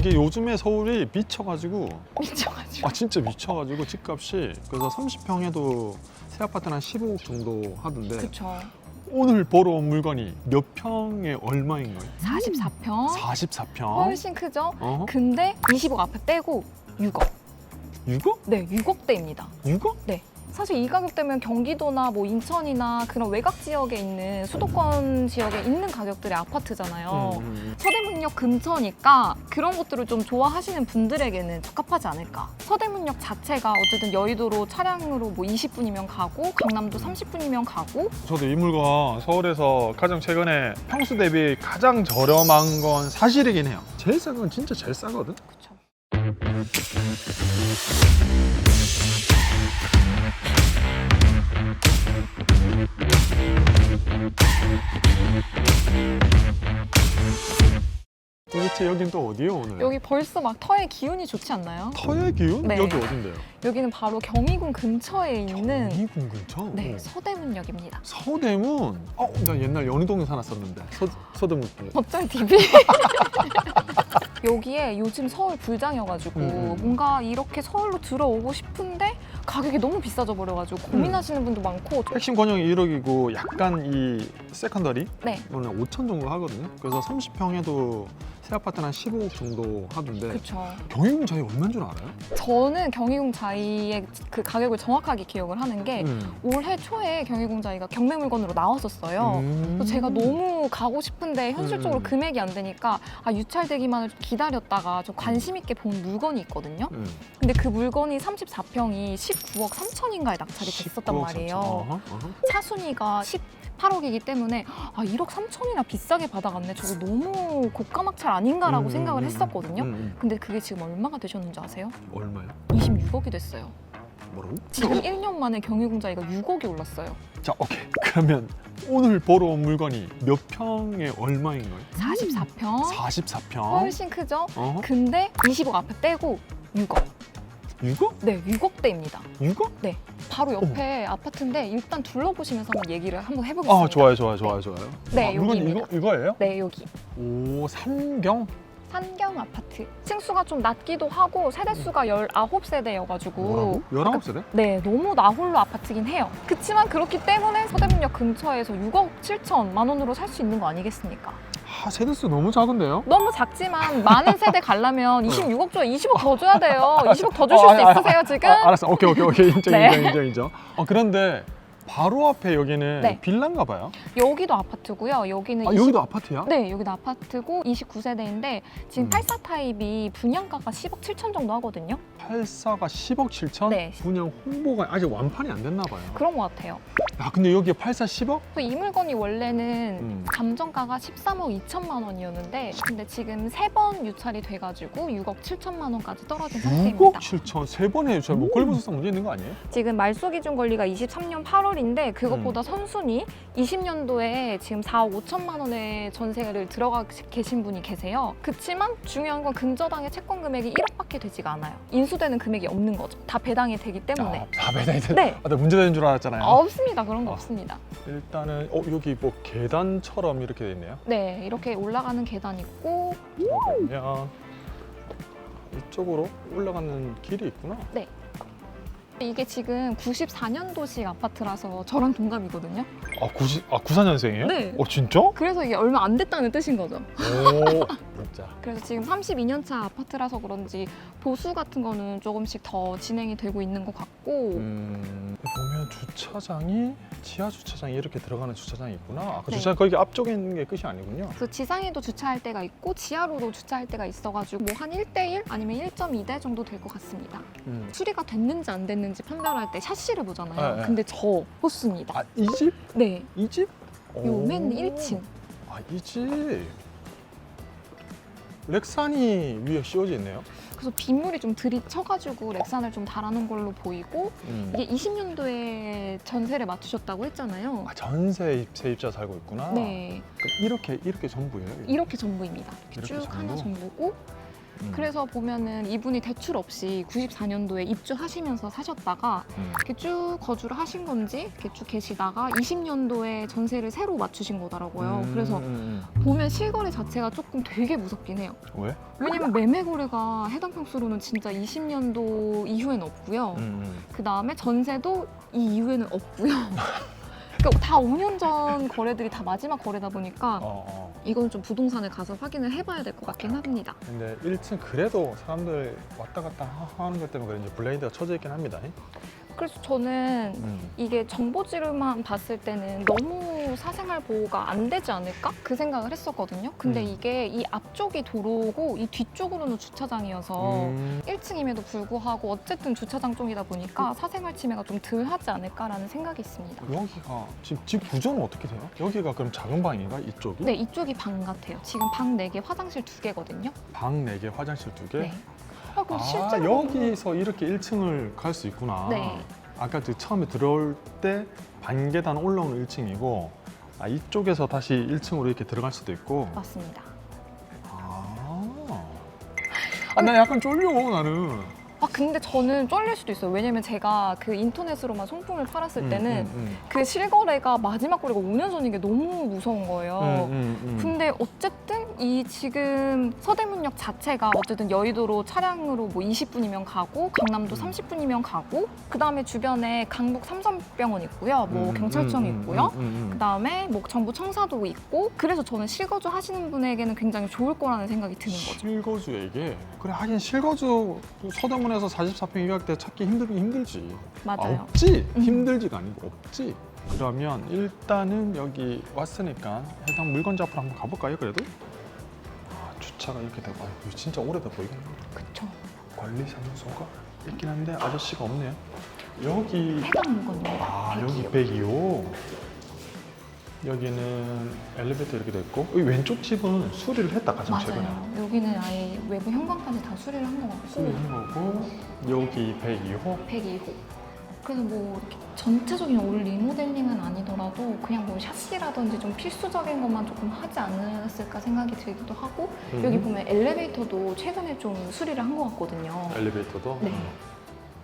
이게 요즘에 서울이 미쳐가지고 미쳐가지고. 아 진짜 미쳐가지고 집값이 그래서 30평에도 새 아파트는 한 15억 정도 하던데 그쵸. 오늘 보러 온 물건이 몇 평에 얼마인 거예요? 44평. 44평. 훨씬 크죠? 어? 근데 20억 앞에 빼고 6억. 6억? 네, 6억대입니다. 6억? 사실 이 가격대면 경기도나 뭐 인천이나 그런 외곽 지역에 있는 수도권 지역에 있는 가격들의 아파트잖아요. 음, 음. 서대문역 근처니까 그런 것들을 좀 좋아하시는 분들에게는 적합하지 않을까. 서대문역 자체가 어쨌든 여의도로 차량으로 뭐 20분이면 가고 강남도 30분이면 가고 저도 이 물건 서울에서 가장 최근에 평수 대비 가장 저렴한 건 사실이긴 해요. 제일 싼 건 진짜 제일 싸거든. 그쵸. 도대체 여긴 또 어디예요 오늘? 여기 벌써 막 터의 기운이 좋지 않나요? 터의 기운? 네. 여기 어딘데요? 여기는 바로 경희궁 근처에 있는 경희궁 근처? 네, 어. 서대문역입니다. 서대문? 어, 나 옛날 연희동에 살았었는데 서, 서대문 쪽. 어쩔 TV? 여기에 요즘 서울 불장이어가지고 음, 음. 뭔가 이렇게 서울로 들어오고 싶은데 가격이 너무 비싸져 버려가지고 음. 고민하시는 분도 많고 핵심 권역이 1억이고 약간 이 세컨더리 네, 이거는 5천 정도 하거든요. 그래서 30평에도 새 아파트는 한 15억 정도 하던데 그렇죠. 경희궁 자이 얼마인 줄 알아요? 저는 경희궁 자이의 그 가격을 정확하게 기억을 하는 게 음. 올해 초에 경희궁 자이가 경매 물건으로 나왔었어요. 음. 그래서 제가 너무 가고 싶은데 현실적으로 음. 금액이 안 되니까 아, 유찰되기만을 기다렸다가 좀 관심 있게 본 물건이 있거든요. 음. 근데 그 물건이 34평이 19억 3천인가에 낙찰이 됐었단 19억 말이에요. 3천. 어허, 어허. 차순위가 18억이기 때문에 아 1억 3천이나 비싸게 받아갔네. 저거 너무 고가 막찰 아닌가라고 음, 생각을 음, 했었거든요. 음, 음. 근데 그게 지금 얼마가 되셨는지 아세요? 얼마요? 26억이 됐어요. 뭐라고? 지금 1년 만에 경유공자이가 6억이 올랐어요. 자, 오케이. 그러면 오늘 보러 온 물건이 몇 평에 얼마인 거예요? 44평. 44평. 훨씬 크죠? 어? 근데 20억 앞에 빼고 6억. 6억? 네, 6억대입니다. 6억? 바로 옆에 아파트인데 일단 둘러보시면서 한번 얘기를 한번 해보겠습니다. 아, 좋아요, 좋아요, 좋아요, 좋아요. 네, 아, 물건 여기입니다. 이거 이거예요? 네, 여기. 오, 삼경? 산경 아파트. 층수가 좀 낮기도 하고 세대수가 19세대여가지고 뭐라고? 19세대? 네, 너무 나홀로 아파트긴 해요. 그렇지만 그렇기 때문에 서대문역 근처에서 6억 7천만 원으로 살 수 있는 거 아니겠습니까? 아, 세대수 너무 작은데요? 너무 작지만 많은 세대 가려면 26억 줘야 20억 더 줘야 돼요. 20억 더 주실 어, 수 아, 아, 있으세요 지금? 아, 알았어. 오케이, 오케이, 오케이. 인정, 네. 인정, 인정, 인정. 어, 그런데 바로 앞에 여기는 네. 빌라인가 봐요. 여기도 아파트고요. 여기는 아, 20 여기도 아파트야? 네, 여기도 아파트고 29세대인데 지금 음. 84 타입이 분양가가 10억 7천 정도 하거든요. 84가 10억 7천? 네. 분양 홍보가 아직 완판이 안 됐나 봐요. 그런 것 같아요. 야, 근데 여기에 84 10억? 그래서 이 물건이 원래는 음. 감정가가 13억 2천만 원이었는데 근데 지금 세 번 유찰이 돼가지고 6억 7천만 원까지 떨어진 6억 상태입니다. 7천 세 번에 유찰 뭐 권리부수성 문제 있는 거 아니에요? 지금 말소 기준 권리가 23년 8월 인데 그것보다 선순위 20년도에 지금 4억 5천만 원의 전세를 들어가 계신 분이 계세요. 그렇지만 중요한 건 근저당의 채권 금액이 1억밖에 되지가 않아요. 인수되는 금액이 없는 거죠. 다 배당이 되기 때문에. 아, 다 배당이 돼. 네. 아, 나 문제되는 줄 알았잖아요. 없습니다. 그런 거 아. 없습니다. 일단은 어 여기 뭐 계단처럼 이렇게 돼 있네요. 네, 이렇게 올라가는 계단 있고 그러면 이쪽으로 올라가는 길이 있구나. 이게 지금 94년도식 아파트라서 저랑 동갑이거든요. 아 90, 아 94년생이에요? 네. 어 진짜? 그래서 이게 얼마 안 됐다는 뜻인 거죠. 오 진짜. 그래서 지금 32년 차 아파트라서 그런지 보수 같은 거는 조금씩 더 진행이 되고 있는 것 같고 음, 주차장이 지하 주차장이 이렇게 들어가는 주차장이 있구나. 아까 네. 주차장 거기 앞쪽에 있는 게 끝이 아니군요. 그래서 지상에도 주차할 때가 있고 지하로도 주차할 때가 있어가지고 뭐 한 1대1 아니면 1.2대 정도 될 것 같습니다. 음. 수리가 됐는지 안 됐는지 판별할 때 샤시를 보잖아요. 네, 네. 근데 저 호수입니다. 아 이 집? 네, 이 집? 요맨 1층. 아 이 집. 렉산이 위에 씌워져 있네요. 그래서 빗물이 좀 들이쳐가지고 렉산을 좀 달아놓은 걸로 보이고 음. 이게 20년도에 전세를 맞추셨다고 했잖아요. 아 전세 세입자 살고 있구나. 네, 그럼 이렇게 이렇게 전부예요? 이렇게 전부입니다. 이렇게 쭉 하나 전부? 전부고 음. 그래서 보면은 이분이 대출 없이 94년도에 입주하시면서 사셨다가 음. 이렇게 쭉 거주를 하신 건지 이렇게 쭉 계시다가 20년도에 전세를 새로 맞추신 거더라고요. 음, 그래서 음, 보면 실거래 자체가 조금 되게 무섭긴 해요. 음. 왜? 왜냐면 매매 거래가 해당 평수로는 진짜 20년도 이후에는 없고요. 음, 음. 그 다음에 전세도 이 이후에는 없고요. 그러니까 다 5년 전 거래들이 다 마지막 거래다 보니까 어, 어. 이건 좀 부동산을 가서 확인을 해봐야 될 것 같긴 합니다. 근데 1층 그래도 사람들 왔다 갔다 하- 하는 것 때문에 그런지 블레이드가 쳐져 있긴 합니다. 그래서 저는 음. 이게 정보지를만 봤을 때는 너무 사생활 보호가 안 되지 않을까? 그 생각을 했었거든요. 근데 음. 이게 이 앞쪽이 도로고 이 뒤쪽으로는 주차장이어서 음. 1층임에도 불구하고 어쨌든 주차장 쪽이다 보니까 사생활 침해가 좀 덜 하지 않을까라는 생각이 있습니다. 여기가 지금 집 구조는 어떻게 돼요? 여기가 그럼 작은 방인가 이쪽이? 네, 이쪽이 방 같아요. 지금 방 4개, 화장실 2개거든요. 방 4개, 화장실 2개? 네. 아, 그럼 아 실제로 여기서 이렇게 1층을 갈 수 있구나. 네. 아까 그 처음에 들어올 때 반계단 올라오는 1층이고 아, 이쪽에서 다시 1층으로 이렇게 들어갈 수도 있고. 맞습니다. 아. 아, 나 약간 쫄려 나는. 아, 근데 저는 쫄릴 수도 있어요. 왜냐면 제가 그 인터넷으로만 송풍을 팔았을 때는 음, 음, 그 실거래가 마지막 거래가 5년 전인 게 너무 무서운 거예요. 음. 음, 음, 음. 근데 어쨌든 이 지금 서대문역 자체가 어쨌든 여의도로 차량으로 뭐 20분이면 가고 강남도 음. 30분이면 가고 그 다음에 주변에 강북 삼성병원 있고요, 뭐 음, 경찰청 음, 음, 있고요. 음, 음, 그 음. 다음에 뭐 정부 청사도 있고 그래서 저는 실거주 하시는 분에게는 굉장히 좋을 거라는 생각이 드는 거죠. 실거주에게 그래 하긴 실거주 서대문에서 44평 이각대 찾기 힘들긴 힘들지. 아, 맞아요. 없지 음. 힘들지가 아니고 없지. 그러면 일단은 여기 왔으니까 해당 물건지 앞으로 한번 가볼까요? 그래도 아, 주 차가 이렇게 되고 아, 이거 진짜 오래돼 보이겠네. 그쵸. 관리사무소가 있긴 한데 아저씨가 없네요. 여기 해당 물건입니다. 아 여기 102호. 102호 여기는 엘리베이터 이렇게 돼 있고 여기 왼쪽 집은 수리를 했다 가장 최근에 맞아요. 여기는 아예 외부 현관까지 다 수리를 한 것 같고 수리한 거고 여기 102호 102호. 그래서 뭐 전체적인 올 리모델링은 아니더라도 그냥 뭐 샤시라든지 좀 필수적인 것만 조금 하지 않았을까 생각이 들기도 하고 음. 여기 보면 엘리베이터도 최근에 좀 수리를 한 것 같거든요. 엘리베이터도 네.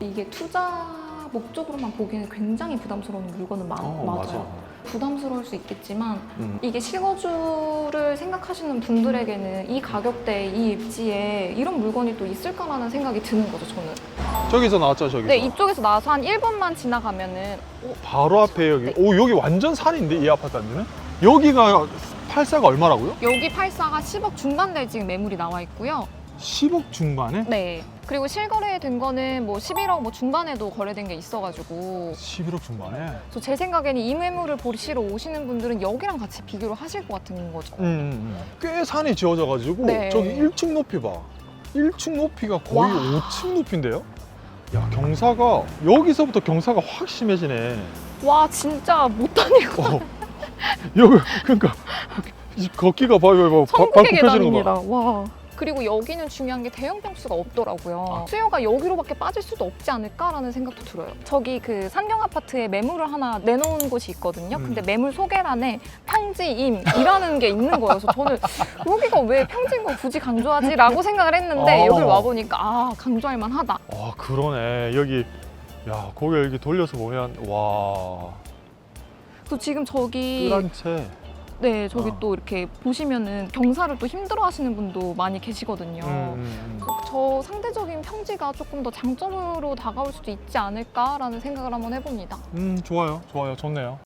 이게 투자 목적으로만 보기에는 굉장히 부담스러운 물건은 마, 어, 맞아요. 맞아. 부담스러울 수 있겠지만 음. 이게 실거주를 생각하시는 분들에게는 이 가격대, 이 입지에 이런 물건이 또 있을까라는 생각이 드는 거죠, 저는. 저기서 나왔죠 저기서 네, 이쪽에서 나와서 한 1분만 지나가면은 어, 바로 앞에 여기 네. 오 여기 완전 산인데 이 아파트는 여기가 팔사가 얼마라고요? 여기 84가 10억 중반대 지금 매물이 나와 있고요. 10억 중반에? 네. 그리고 실거래된 거는 뭐 11억 뭐 중반에도 거래된 게 있어가지고 11억 중반에? 그래서 제 생각에는 이 매물을 보시러 오시는 분들은 여기랑 같이 비교를 하실 것 같은 거죠. 음, 음, 음. 꽤 산이 지어져가지고 네. 저기 1층 높이 봐 1층 높이가 거의 와. 5층 높이인데요? 야 경사가 여기서부터 경사가 확 심해지네 와 진짜 못 다니고 어. 여기 그러니까 이 걷기가 봐요 봐요 봐 천국의 거 계단입니다. 봐. 와. 그리고 여기는 중요한 게 대형 평수가 없더라고요. 아. 수요가 여기로밖에 빠질 수도 없지 않을까라는 생각도 들어요. 저기 그 상경 아파트에 매물을 하나 내놓은 곳이 있거든요. 음. 근데 매물 소개란에 평지임이라는 게 있는 거예요. 그래서 저는 여기가 왜 평지인 걸 굳이 강조하지라고 생각을 했는데 어. 여기 와 보니까 아 강조할 만하다. 아 그러네 여기 야 고개 이렇게 돌려서 보면 와 또 지금 저기 뜰한 채 네 저기 어. 또 이렇게 보시면은 경사를 또 힘들어하시는 분도 많이 계시거든요. 음, 음, 음. 저 상대적인 평지가 조금 더 장점으로 다가올 수도 있지 않을까라는 생각을 한번 해봅니다. 음 좋아요 좋아요 좋네요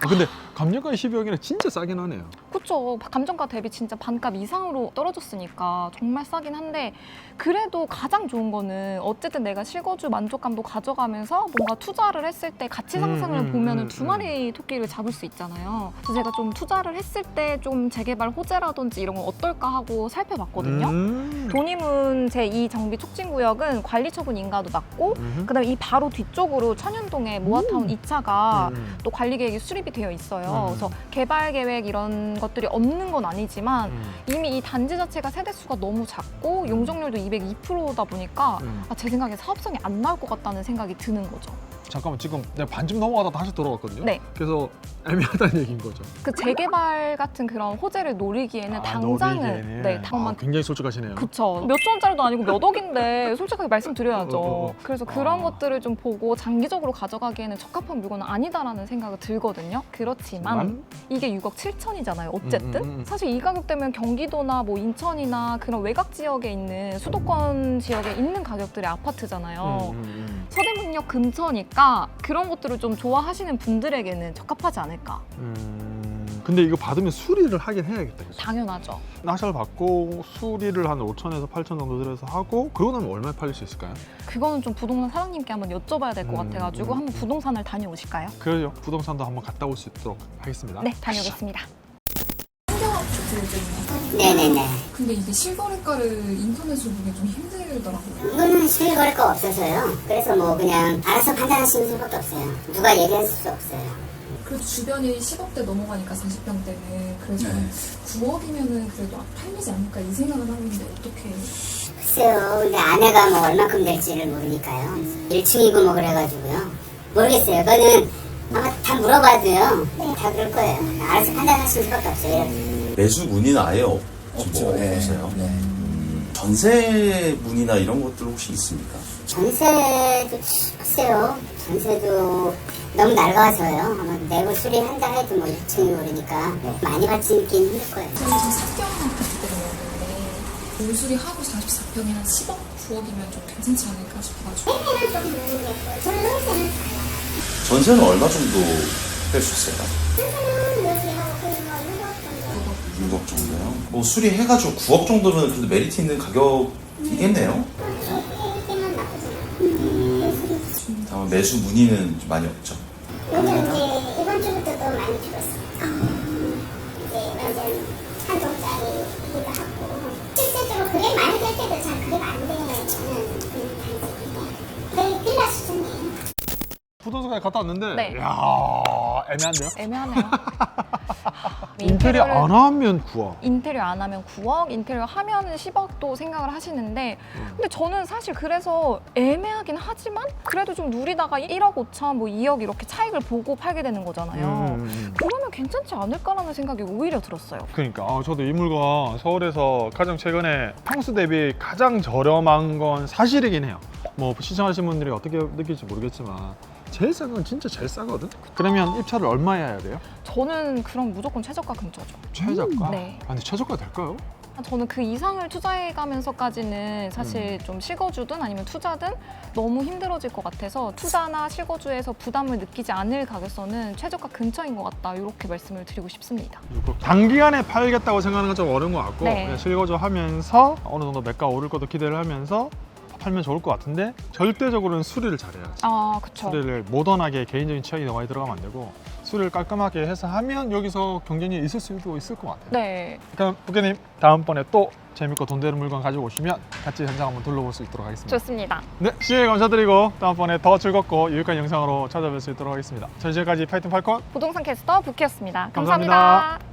아, 근데 감정가 12억이나 진짜 싸긴 하네요 그쵸. 감정가 대비 진짜 반값 이상으로 떨어졌으니까 정말 싸긴 한데 그래도 가장 좋은 거는 어쨌든 내가 실거주 만족감도 가져가면서 뭔가 투자를 했을 때 가치 상승을 음, 음, 보면은 음, 두 마리 토끼를 잡을 수 있잖아요. 그래서 제가 좀 투자를 했을 때 좀 재개발 호재라든지 이런 건 어떨까 하고 살펴봤거든요. 음. 돈이문 제2 정비 촉진 구역은 관리 처분 인가도 낮고 음흠. 그다음에 이 바로 뒤쪽으로 천연동에 모아타운 음. 2차가 음. 또 관리 계획이 수립이 되어 있어요. 음. 그래서 개발 계획 이런 것들이 없는 건 아니지만 음. 이미 이 단지 자체가 세대 수가 너무 작고 용적률도 202%다 보니까 음. 아, 제 생각에 사업성이 안 나올 것 같다는 생각이 드는 거죠. 잠깐만 지금 내가 반쯤 넘어가다 다시 돌아왔거든요. 네. 그래서 애매하다는 얘기인 거죠. 그 재개발 같은 그런 호재를 노리기에는 아, 당장은 노리기에는. 네, 아, 당만 굉장히 솔직하시네요. 그쵸. 몇조 원짜리도 아니고 몇 억인데 솔직하게 말씀드려야죠. 어, 어, 어. 그래서 그런 아. 것들을 좀 보고 장기적으로 가져가기에는 적합한 물건은 아니다라는 생각이 들거든요. 그렇지만 이게 6억 7천이잖아요. 어쨌든 음, 음, 음. 사실 이 가격대면 경기도나 뭐 인천이나 그런 외곽 지역에 있는 수도권 지역에 있는 가격들의 아파트잖아요. 음, 음, 음. 서대문역 근처니까 그런 것들을 좀 좋아하시는 분들에게는 적합하지 않을까. 음, 근데 이거 받으면 수리를 하긴 해야겠다. 그죠? 당연하죠. 낙찰 받고 수리를 한 5천에서 8천 정도 들여서 하고 그러고 나면 얼마에 팔릴 수 있을까요? 그거는 좀 부동산 사장님께 한번 여쭤봐야 될 것 음, 같아가지고 음, 한번 음. 부동산을 다녀오실까요? 그래요. 부동산도 한번 갔다 올 수 있도록 하겠습니다. 네, 다녀오겠습니다. 네네네. 근데 이게 실거래가를 인터넷으로 보기 좀 힘들더라고요. 이거는 실거래가 없어서요. 그래서 뭐 그냥 알아서 판단하시는 수밖에 없어요. 누가 얘기할 수 없어요. 그래도 주변이 10억대 넘어가니까 40평대는 그래서 9억이면은 그래도 팔리지 않을까 이 생각을 하고 있는데 어떻게 글쎄요. 근데 아내가 뭐 얼마큼 될지를 모르니까요. 1층이고 뭐 그래가지고요. 모르겠어요. 그거는 아마 다 물어봐도요. 네, 다 그럴 거예요. 알아서 판단하시는 수밖에 없어요. 매수 문의는 아예 없, 없죠. 네. 없어요. 네. 전세 문의나 이런 것들 혹시 있습니까? 전세도 글쎄요. 전세도 너무 낡아서요. 아마 내고 수리한다 해도 뭐 1층이 오르니까 많이 받지 있긴 힘들 거예요. 저는 지금 4평 아파트 때문에 물수리 하고 44평이랑 10억 9억이면 좀 괜찮지 않을까 싶어가지고 전세는 얼마 정도 뺄 수 있어요? 6억 정도요? 뭐 수리해가지고 9억 정도면 그래도 메리트 있는 가격이겠네요? 매수 문의는 좀 많이 없죠. 요즘 이제 이번 주부터 또 많이 줄었어. 이제 완전 한 동짜리이기도 하고 실질적으로 그게 많이 될 때도 잘 그게 안 되는 거의 빌라 수준이에요. 부동산에 갔다 왔는데 네. 이야 애매한데요? 애매하네요. 인테리어 인테리어를- 안 하면 9억. 인테리어 안 하면 9억, 인테리어 하면은 10억도 생각을 하시는데 음. 근데 저는 사실 그래서 애매하긴 하지만 그래도 좀 누리다가 1억 5천, 뭐 2억 이렇게 차익을 보고 팔게 되는 거잖아요. 음, 음, 음. 그러면 괜찮지 않을까라는 생각이 오히려 들었어요. 그러니까 아, 저도 이 물건 서울에서 가장 최근에 평수 대비 가장 저렴한 건 사실이긴 해요. 뭐 시청하신 분들이 어떻게 느낄지 모르겠지만 제일 싼 건 진짜 제일 싸거든. 그러면 입찰을 얼마에 해야 돼요? 저는 그럼 무조건 최저가 근처죠. 최저가? 네. 아, 근데 최저가 될까요? 저는 그 이상을 투자해가면서까지는 음. 사실 좀 실거주든 아니면 투자든 너무 힘들어질 것 같아서 투자나 실거주에서 부담을 느끼지 않을 가격선은 최저가 근처인 것 같다 이렇게 말씀을 드리고 싶습니다. 단기간에 팔겠다고 생각하는 건 좀 어려운 것 같고 네. 그냥 실거주 하면서 어느 정도 매가 오를 것도 기대를 하면서 팔면 좋을 것 같은데 절대적으로는 수리를 잘해야지. 아, 그쵸. 수리를 모던하게 개인적인 취향이 너무 많이 들어가면 안 되고 수리를 깔끔하게 해서 하면 여기서 경쟁이 있을 수도 있을 것 같아요. 네. 그럼 부캐님 다음번에 또 재밌고 돈 되는 물건 가지고 오시면 같이 현장 한번 둘러볼 수 있도록 하겠습니다. 좋습니다. 네, 시청해 감사드리고 다음번에 더 즐겁고 유익한 영상으로 찾아뵐 수 있도록 하겠습니다. 전 지금까지 파이팅 팔콘 부동산 캐스터 부키였습니다 감사합니다. 감사합니다.